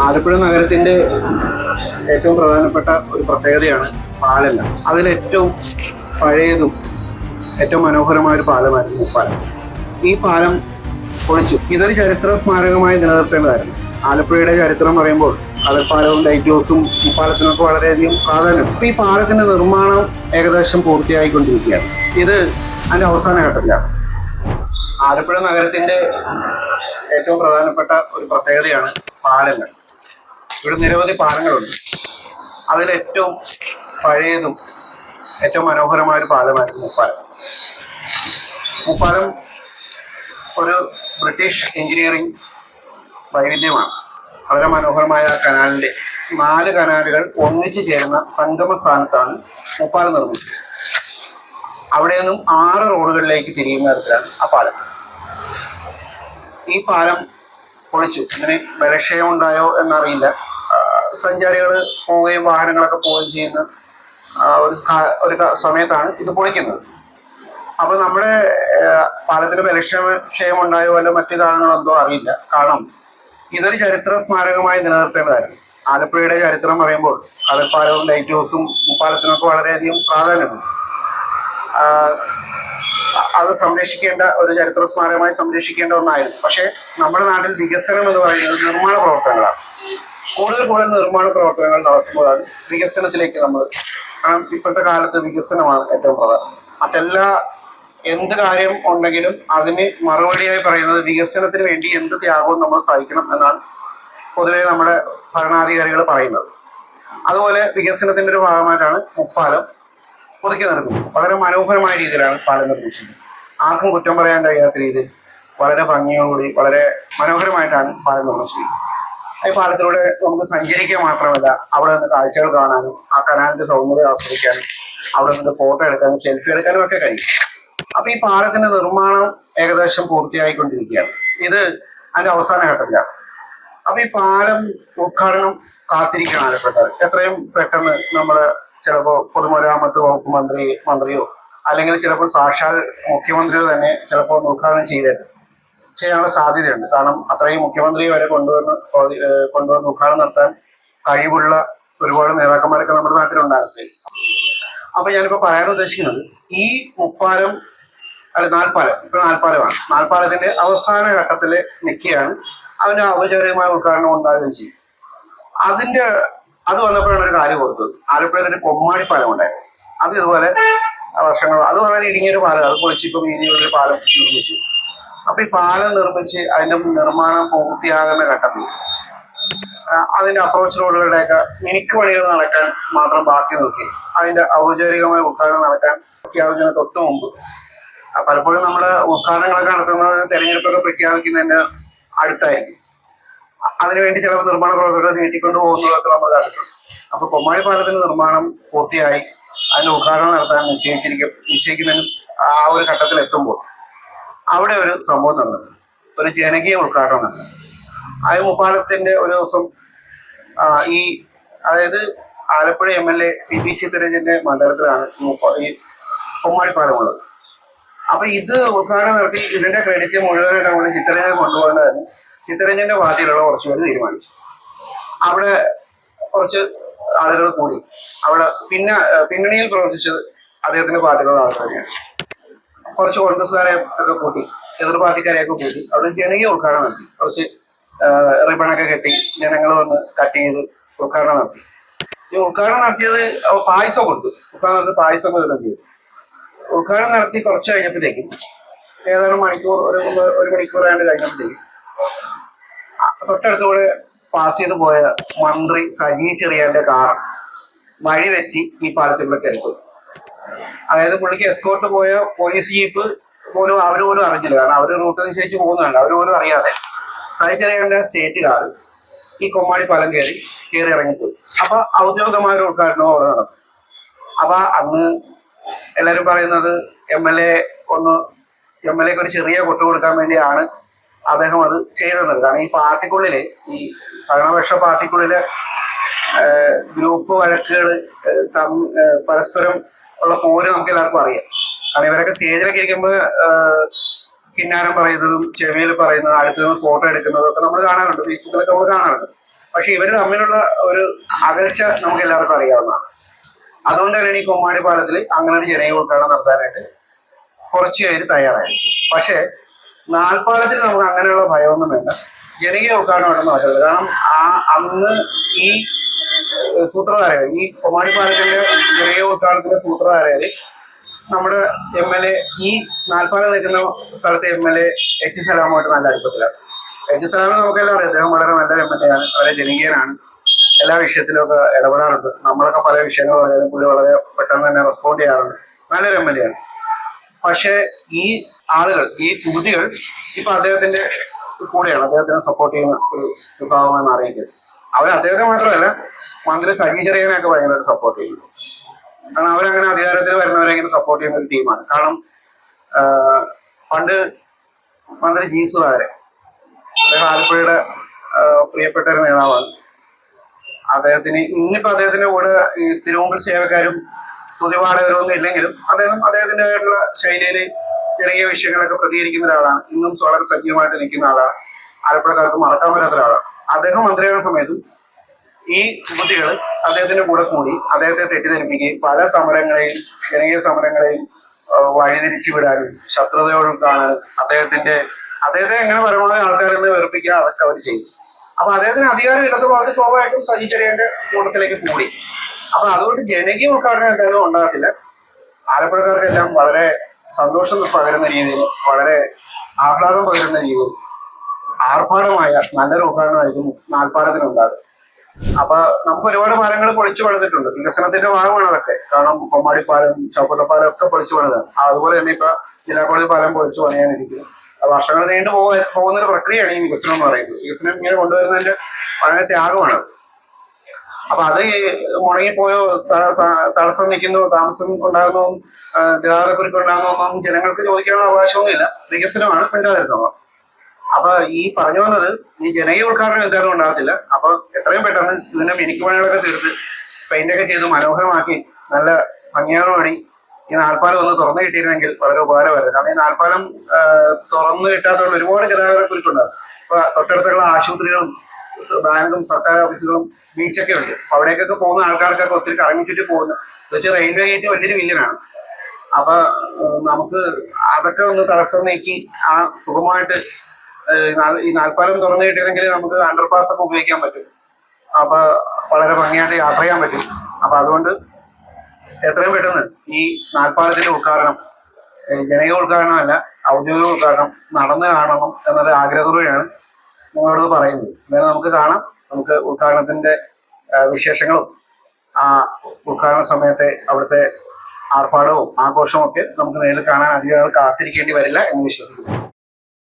ആലപ്പുഴ നഗരത്തിന്റെ ഏറ്റവും പ്രധാനപ്പെട്ട ഒരു പ്രത്യേകതയാണ് പാലല്ല. അതിലേറ്റവും പഴയതും ഏറ്റവും മനോഹരമായ ഒരു പാലമായിരുന്നു പാലം. ഈ പാലം പൊളിച്ചു. ഇതൊരു ചരിത്ര സ്മാരകമായി നിലനിർത്തേണ്ടതായിരുന്നു. ആലപ്പുഴയുടെ ചരിത്രം പറയുമ്പോൾ അലപ്പാലവും ലൈറ്റ് ഹൗസും പാലത്തിനൊക്കെ വളരെയധികം പ്രാധാന്യം. ഇപ്പൊ ഈ പാലത്തിന്റെ നിർമ്മാണം ഏകദേശം പൂർത്തിയായിക്കൊണ്ടിരിക്കുകയാണ്. ഇത് അതിന്റെ അവസാന ഘട്ടത്തിലാണ്. ആലപ്പുഴ നഗരത്തിന്റെ ഏറ്റവും പ്രധാനപ്പെട്ട ഒരു പ്രത്യേകതയാണ് പാലങ്ങൾ ഇവിടെ നിരവധി പാലങ്ങളുണ്ട്. അതിലേറ്റവും പഴയതും ഏറ്റവും മനോഹരമായ ഒരു പാലമായിരുന്നു മുപ്പാലം. മുപ്പാലം ഒരു ബ്രിട്ടീഷ് എഞ്ചിനീയറിംഗ് വൈവിധ്യമാണ്. വളരെ മനോഹരമായ കനാലിന്റെ നാല് കനാലുകൾ ഒന്നിച്ചു ചേരുന്ന സംഗമ സ്ഥാനത്താണ് മുപ്പാലം നിർമ്മിച്ചത്. അവിടെ നിന്നും ആറ് റോഡുകളിലേക്ക് തിരിയുന്ന തരത്തിലാണ് ആ പാലം. ഈ പാലം പൊളിച്ചു. ഇങ്ങനെ ബലക്ഷയം ഉണ്ടായോ എന്നറിയില്ല. സഞ്ചാരികൾ പോവുകയും വാഹനങ്ങളൊക്കെ പോവുകയും ചെയ്യുന്ന ഒരു ഒരു സമയത്താണ് ഇത് പൊളിക്കുന്നത്. അപ്പൊ നമ്മുടെ പാലത്തിന് ബലക്ഷയം ഉണ്ടായോ അല്ല മറ്റു കാരണങ്ങളെന്തോ അറിയില്ല. കാരണം ഇതൊരു ചരിത്ര സ്മാരകമായി നിലനിർത്തേണ്ടതായിരുന്നു. ആലപ്പുഴയുടെ ചരിത്രം പറയുമ്പോൾ കടൽപ്പാലവും ലൈറ്റ് ഹൗസും മുപ്പാലത്തിനൊക്കെ വളരെയധികം പ്രാധാന്യമുണ്ട്. അത് സംരക്ഷിക്കേണ്ട ഒരു ചരിത്ര സ്മാരകമായി സംരക്ഷിക്കേണ്ട ഒന്നായിരുന്നു. പക്ഷേ നമ്മുടെ നാട്ടിൽ വികസനം എന്ന് പറയുന്നത് നിർമ്മാണ പ്രവർത്തനങ്ങളാണ്. കൂടുതൽ കൂടുതൽ നിർമ്മാണ പ്രവർത്തനങ്ങൾ നടത്തുമ്പോഴാണ് വികസനത്തിലേക്ക് നമ്മൾ കാരണം ഇപ്പോഴത്തെ കാലത്ത് വികസനമാണ് ഏറ്റവും പ്രധാനം. മറ്റെല്ലാ എന്ത് കാര്യം ഉണ്ടെങ്കിലും അതിന് മറുപടിയായി പറയുന്നത് വികസനത്തിന് വേണ്ടി എന്ത് ത്യാഗവും നമ്മൾ സഹിക്കണം എന്നാണ് പൊതുവെ നമ്മുടെ ഭരണാധികാരികൾ പറയുന്നത്. അതുപോലെ വികസനത്തിന്റെ ഒരു ഭാഗമായിട്ടാണ് മുപ്പാലം പുതുക്കി നിർമ്മിക്കുന്നത്. വളരെ മനോഹരമായ രീതിയിലാണ് പാലം നിർമ്മിച്ചത്. ആർക്കും കുറ്റം പറയാൻ കഴിയാത്ത രീതിയിൽ വളരെ ഭംഗിയോടുകൂടി വളരെ മനോഹരമായിട്ടാണ് പാലം നിർമ്മിച്ചിരിക്കുന്നത് ഈ പാലത്തിലൂടെ നമുക്ക് സഞ്ചരിക്കുക മാത്രമല്ല അവിടെ നിന്ന് കാഴ്ചകൾ കാണാനും ആ കനാലിന്റെ സൗന്ദര്യം ആസ്വദിക്കാനും അവിടെ നിന്ന് ഫോട്ടോ എടുക്കാനും സെൽഫി എടുക്കാനും ഒക്കെ കഴിയും. അപ്പൊ ഈ പാലത്തിന്റെ നിർമ്മാണം ഏകദേശം പൂർത്തിയായിക്കൊണ്ടിരിക്കുകയാണ്. ഇത് അതിന്റെ അവസാന ഘട്ടത്തിലാണ്. അപ്പൊ ഈ പാലം ഉദ്ഘാടനം കാത്തിരിക്കണം ആലപ്പുഴക്കാർ. എത്രയും പെട്ടെന്ന് നമ്മൾ ചിലപ്പോ പൊതുമരാമത്ത് വകുപ്പ് മന്ത്രി മന്ത്രിയോ അല്ലെങ്കിൽ ചിലപ്പോൾ സാക്ഷാൽ മുഖ്യമന്ത്രിയോ തന്നെ ചിലപ്പോൾ ഉദ്ഘാടനം ചെയ്തേക്കും. ചെയ്യാനുള്ള സാധ്യതയുണ്ട്. കാരണം അത്രയും മുഖ്യമന്ത്രിയെ വരെ കൊണ്ടുവന്ന് കൊണ്ടുവന്ന് ഉദ്ഘാടനം നടത്താൻ കഴിവുള്ള ഒരുപാട് നേതാക്കന്മാരൊക്കെ നമ്മുടെ നാട്ടിലുണ്ടാകട്ടെ. അപ്പൊ ഞാനിപ്പോ പറയാൻ ഉദ്ദേശിക്കുന്നത് ഈ മുപ്പാലം അല്ല നാൽപ്പാലം ഇപ്പൊ നാൽപ്പാലമാണ്. നാൽപ്പാലത്തിന്റെ അവസാന ഘട്ടത്തിൽ നിൽക്കുകയാണ് അവന് ഔപചാരികമായ ഉദ്ഘാടനം ഉണ്ടാകുകയും ചെയ്യും. അതിന്റെ അത് വന്നപ്പോഴാണ് ഒരു കാര്യം ഓർത്തത്. ആലപ്പുഴയിൽ കൊമ്മാടി പാലം ഉണ്ടായിരുന്നു. അത് ഇതുപോലെ വർഷങ്ങൾ അത് വളരെ ഇടുങ്ങിയൊരു പാലം അത് പൊളിച്ചിപ്പം ഇനിയൊരു പാലം നിർമ്മിച്ചു. അപ്പൊ ഈ പാലം നിർമ്മിച്ച് അതിന്റെ നിർമ്മാണം പൂർത്തിയാകുന്ന ഘട്ടത്തിൽ അതിന്റെ അപ്രോച്ച് റോഡുകളുടെയൊക്കെ മിനിക്ക് പണികൾ നടക്കാൻ മാത്രം ബാക്കി നോക്കി. അതിന്റെ ഔപചാരികമായ ഉദ്ഘാടനം നടക്കാൻ പ്രഖ്യാപിക്കുന്ന തൊട്ട് മുമ്പ്. പലപ്പോഴും നമ്മൾ ഉദ്ഘാടനങ്ങളൊക്കെ നടത്തുന്നത് തെരഞ്ഞെടുപ്പൊക്കെ പ്രഖ്യാപിക്കുന്നതിന്റെ അടുത്തായിരിക്കും. അതിനുവേണ്ടി ചില നിർമ്മാണ പ്രവർത്തകർ നീട്ടിക്കൊണ്ട് പോകുന്നതൊക്കെ നമ്മൾ കണ്ടിട്ടുണ്ട്. അപ്പൊ കൊമ്മാടി പാലത്തിന്റെ നിർമ്മാണം പൂർത്തിയായി അതിന്റെ ഉദ്ഘാടനം നടത്താൻ നിശ്ചയിച്ചിരിക്കും നിശ്ചയിക്കുന്നതിന് ആ ഒരു ഘട്ടത്തിൽ എത്തുമ്പോൾ അവിടെ ഒരു സംഭവം നടന്നു ഒരു ജനകീയ ഉദ്ഘാടനം നടന്നു ആ മുപ്പാലത്തിന്റെ ഒരു ദിവസം ഈ അതായത് Alappuzha M L A P P ചിത്തരഞ്ജന്റെ മണ്ഡലത്തിലാണ് ഈ മുപ്പ- പാലമുള്ളത് കൊമ്മാടിപ്പാലം ഉള്ളത് അപ്പൊ ഇത് ഉദ്ഘാടനം നടത്തി ഇതിന്റെ ക്രെഡിറ്റ് മുഴുവനായിട്ട് നമ്മൾ ചിത്തരഞ്ജനെ കൊണ്ടുപോകേണ്ടതായിരുന്നു. ചിത്തരഞ്ജന്റെ പാർട്ടിയിലുള്ള കുറച്ച് പേര് തീരുമാനിച്ചു. അവിടെ കുറച്ച് ആളുകൾ കൂടി. അവിടെ പിന്നെ പിന്നണിയിൽ പ്രവർത്തിച്ചത് അദ്ദേഹത്തിന്റെ പാർട്ടിയിലുള്ള ആളുകൾ തന്നെയാണ്. കുറച്ച് കോൺഗ്രസ്സുകാരെ ഒക്കെ കൂട്ടി എതിർ പാർട്ടിക്കാരെയൊക്കെ കൂട്ടി അവിടെ ജനകീയ ഉദ്ഘാടനം നടത്തി. കുറച്ച് റിബണൊക്കെ കെട്ടി ജനങ്ങൾ വന്ന് കട്ട് ചെയ്ത് ഉദ്ഘാടനം നടത്തി. ഈ ഉദ്ഘാടനം നടത്തിയത് പായസം കൊടുത്തു. ഉദ്ഘാടനം നടത്തി പായസം ചെയ്തു? ഉദ്ഘാടനം നടത്തി കുറച്ച് കഴിഞ്ഞപ്പോഴത്തേക്കും ഏതാനും മണിക്കൂർ ഒരു ഒരു മണിക്കൂർ ആണ്ട് കഴിഞ്ഞപ്പോഴത്തേക്കും തൊട്ടടുത്തൂടെ പാസ് ചെയ്ത് പോയ മന്ത്രി സജി ചെറിയാന്റെ കാർ വഴി തെറ്റി ഈ പാലത്തിലൂടെ കയറി അതായത് പുള്ളിക്ക് എസ്കോർട്ട് പോയ പോലീസ് ജീപ്പ് പോലും അവർ പോലും അറിഞ്ഞില്ല. കാരണം അവർ റൂട്ട് നിശ്ചയിച്ച് പോകുന്നുണ്ട് അവർ പോലും അറിയാതെ. സജിച്ചെറിയാന്റെ സ്റ്റേറ്റ് കാർ ഈ കൊമ്മാടി പാലം കയറി കയറി ഇറങ്ങിപ്പോയി. അപ്പൊ ഔദ്യോഗികമായ ഒരു ഉദ്ഘാടനവും അവിടെ നടന്നു. അപ്പൊ അന്ന് എല്ലാരും പറയുന്നത് എം എൽ എ ഒന്ന് എം എൽ എക്ക് ഒരു ചെറിയ കൊട്ടു കൊടുക്കാൻ വേണ്ടിയാണ് അദ്ദേഹം അത് ചെയ്തത്. കാരണം ഈ പാർട്ടിക്കുള്ളിൽ ഈ ഭരണപക്ഷ പാർട്ടിക്കുള്ളിൽ ഗ്രൂപ്പ് വഴക്കുകൾ പരസ്പരം ഉള്ള പോര് നമുക്ക് എല്ലാവർക്കും അറിയാം. കാരണം ഇവരൊക്കെ സ്റ്റേജിലൊക്കെ ഇരിക്കുമ്പോൾ കിന്നാരം പറയുന്നതും ചെവിയിൽ പറയുന്നതും അടുത്ത് നിന്ന് ഫോട്ടോ എടുക്കുന്നതും ഒക്കെ നമ്മൾ കാണാറുണ്ട്. ഫേസ്ബുക്കിലൊക്കെ നമ്മൾ കാണാറുണ്ട്. പക്ഷെ ഇവർ തമ്മിലുള്ള ഒരു അകൽച്ച നമുക്ക് എല്ലാവർക്കും അറിയാവുന്നതാണ്. അതുകൊണ്ട് തന്നെയാണ് ഈ കൊമ്മാടി പാലത്തിൽ അങ്ങനെ ഒരു ജനകീയ ഉദ്ഘാടനം നടത്താനായിട്ട് കുറച്ച് പേര് തയ്യാറായി പക്ഷേ നാൽപ്പാലത്തിൽ നമുക്ക് അങ്ങനെയുള്ള ഭയമൊന്നും വേണ്ട ജനകീയ ഉദ്ഘാടനം ഉണ്ടെന്ന് പറയുന്നത് കാരണം ആ അന്ന് ഈ സൂത്രധാരകൻ ഈ കൊമ്മാടി പാലത്തിന്റെ ജനകീയ ഉദ്ഘാടനത്തിന്റെ സൂത്രധാരകര് നമ്മുടെ എം എൽ എ ഈ നാൽപ്പത് നിൽക്കുന്ന സ്ഥലത്തെ എം എൽ എ എച്ച് സലാമുമായിട്ട് നല്ല അടുപ്പത്തിലാണ് എച്ച് സലാമിനെ നമുക്കെല്ലാം അറിയാം. അദ്ദേഹം വളരെ നല്ല എം എൽ എ ആണ്. വളരെ ജനകീയനാണ്. എല്ലാ വിഷയത്തിലും ഒക്കെ ഇടപെടാറുണ്ട്. നമ്മളൊക്കെ പല വിഷയങ്ങൾ പറഞ്ഞാലും പുള്ളി വളരെ പെട്ടെന്ന് തന്നെ റെസ്പോണ്ട് ചെയ്യാറുണ്ട്. നല്ലൊരു എം എൽ എ ആണ്. പക്ഷേ ഈ ആളുകൾ ഈ കുതികൾ ഇപ്പൊ അദ്ദേഹത്തിന്റെ കൂടെയാണ്. അദ്ദേഹത്തിനെ സപ്പോർട്ട് ചെയ്യുന്ന ഒരു വിഭാഗമായി അറിയിക്കുന്നത് അവർ അദ്ദേഹത്തെ മാത്രമല്ല മന്ത്രി സജി ചെറിയനെയൊക്കെ ഭയങ്കരമായിട്ട് സപ്പോർട്ട് ചെയ്യുന്നു. കാരണം അവരങ്ങനെ അധികാരത്തിൽ വരുന്നവരെ ഇങ്ങനെ സപ്പോർട്ട് ചെയ്യുന്ന ഒരു ടീമാണ്. കാരണം പണ്ട് മന്ത്രി ജി സുധാകരൻ അദ്ദേഹം ആലപ്പുഴയുടെ പ്രിയപ്പെട്ട ഒരു നേതാവാണ്. അദ്ദേഹത്തിന് ഇന്നിപ്പോ അദ്ദേഹത്തിന്റെ കൂടെ ഈ തിരുവമ്പിൽ സേവക്കാരും ഒന്നും ഇല്ലെങ്കിലും അദ്ദേഹം അദ്ദേഹത്തിന്റെതായിട്ടുള്ള ശൈലിയിൽ ജനകീയ വിഷയങ്ങളൊക്കെ പ്രതികരിക്കുന്ന ഒരാളാണ്. ഇന്നും വളരെ സജീവമായിട്ട് നിൽക്കുന്ന ആളാണ്. ആലപ്പുഴക്കാർക്ക് മറക്കാൻ പറ്റാത്ത ഒരാളാണ്. അദ്ദേഹം മന്ത്രിയാകുന്ന സമയത്തും ഈ യുവതികൾ അദ്ദേഹത്തിന്റെ കൂടെ കൂടി അദ്ദേഹത്തെ തെറ്റിദ്ധരിപ്പിക്കുകയും പല സമരങ്ങളെയും ജനകീയ സമരങ്ങളെയും വഴിതിരിച്ചു വിടാനും ശത്രുതയോടും കാണാനും അദ്ദേഹത്തിന്റെ അദ്ദേഹത്തെ എങ്ങനെ പരമാവധി ആൾക്കാരിൽ നിന്ന് വെറുപ്പിക്കുക അതൊക്കെ അവർ ചെയ്തു അപ്പൊ അദ്ദേഹത്തിന് അധികാരം ഇല്ലാത്തപ്പോൾ വളരെ സ്വാഭാവികമായിട്ടും സജി കൂട്ടത്തിലേക്ക് കൂടി. അപ്പൊ അതുകൊണ്ട് ജനകീയ ഉദ്ഘാടനം എന്തായാലും ഉണ്ടാകത്തില്ല. ആലപ്പുഴക്കാർക്കെല്ലാം വളരെ സന്തോഷം പകരുന്ന രീതിയിൽ വളരെ ആഹ്ലാദം പകരുന്ന രീതിയിൽ ആർഭാടമായ നല്ലൊരു ഉദ്ഘാടനമായിരിക്കും നാൽപ്പാലത്തിനുണ്ടാകും അപ്പൊ നമുക്ക് ഒരുപാട് മരങ്ങൾ പൊളിച്ചു പണിതിട്ടുണ്ട്. വികസനത്തിന്റെ ഭാഗമാണ് അതൊക്കെ. കാരണം കൊമ്മാടിപ്പാലം ചൗപ്പട്ടപ്പാലം ഒക്കെ പൊളിച്ചു പണിതാണ്. അതുപോലെ തന്നെ ഇപ്പൊ ജില്ലാ കോളേജ് പാലം പൊളിച്ചു പണിയാനിരിക്കും വർഷങ്ങൾ നീണ്ടു പോകുന്ന ഒരു പ്രക്രിയയാണ് ഈ വികസനം എന്ന് പറയുന്നത്. വികസനം ഇങ്ങനെ കൊണ്ടുവരുന്നതിന്റെ വളരെ ത്യാഗമാണ്. അപ്പൊ അത് മുടങ്ങിപ്പോയോ തടസ്സം നിൽക്കുന്നു താമസം ഉണ്ടാകുന്നു ഗതാഗതക്കുറിപ്പ് ഉണ്ടാകുന്നൊന്നും ജനങ്ങൾക്ക് ചോദിക്കാനുള്ള അവകാശമൊന്നുമില്ല. വികസനമാണ് പിന്തുടരുന്നത് അപ്പൊ ഈ പറഞ്ഞു വന്നത് ഈ ജനകീയ ഉദ്ഘാടനം എന്തായാലും ഉണ്ടാകത്തില്ല. അപ്പൊ എത്രയും പെട്ടെന്ന് ഇതിന്റെ മിനിക്ക് പണികളൊക്കെ തീർത്ത് പെയിന്റ് ഒക്കെ ചെയ്ത് മനോഹരമാക്കി നല്ല ഭംഗിയോട് പണി. ഈ നാൽപ്പാലം ഒന്ന് തുറന്നു കിട്ടിയിരുന്നെങ്കിൽ വളരെ ഉപകാരമായിരുന്നു. കാരണം ഈ നാൽപ്പാലം തുറന്നു കിട്ടാത്തതുകൊണ്ട് ഒരുപാട് ഗതാഗത കുരുക്കുണ്ടാകും ഇപ്പൊ തൊട്ടടുത്തുള്ള ആശുപത്രികളും ബാങ്കും സർക്കാർ ഓഫീസുകളും ബീച്ചൊക്കെ ഉണ്ട്. അവിടേക്കൊക്കെ പോകുന്ന ആൾക്കാർക്കൊക്കെ ഒത്തിരി കറങ്ങി ചുറ്റി പോകുന്നു എന്നുവെച്ചാൽ റെയിൽവേ ഗേറ്റ് വലിയൊരു വില്ലനാണ് അപ്പൊ നമുക്ക് അതൊക്കെ ഒന്ന് തടസ്സം നീക്കി ആ സുഖമായിട്ട് ഈ നാൽപ്പാലം തുറന്നു കിട്ടിയിരുന്നെങ്കിൽ നമുക്ക് അണ്ടർപാസ് ഒക്കെ ഉപയോഗിക്കാൻ പറ്റും. അപ്പൊ വളരെ ഭംഗിയായിട്ട് യാത്ര ചെയ്യാൻ പറ്റും. അപ്പൊ അതുകൊണ്ട് എത്രയും പെട്ടെന്ന് ഈ നാൽപ്പാലത്തിന്റെ ഉദ്ഘാടനം ജനകീയ ഉദ്ഘാടനമല്ല ഔദ്യോഗിക ഉദ്ഘാടനം നടന്നു കാണണം എന്നൊരു ആഗ്രഹത്തോടെയാണ് നിങ്ങളോട് പറയുന്നത് അതായത് നമുക്ക് കാണാം. നമുക്ക് ഉദ്ഘാടനത്തിന്റെ വിശേഷങ്ങളും ആ ഉദ്ഘാടന സമയത്തെ അവിടുത്തെ ആർഭാടവും ആഘോഷവും ഒക്കെ നമുക്ക് നേരിൽ കാണാൻ അധികം കാത്തിരിക്കേണ്ടി വരില്ല എന്ന് വിശ്വസിക്കുന്നു.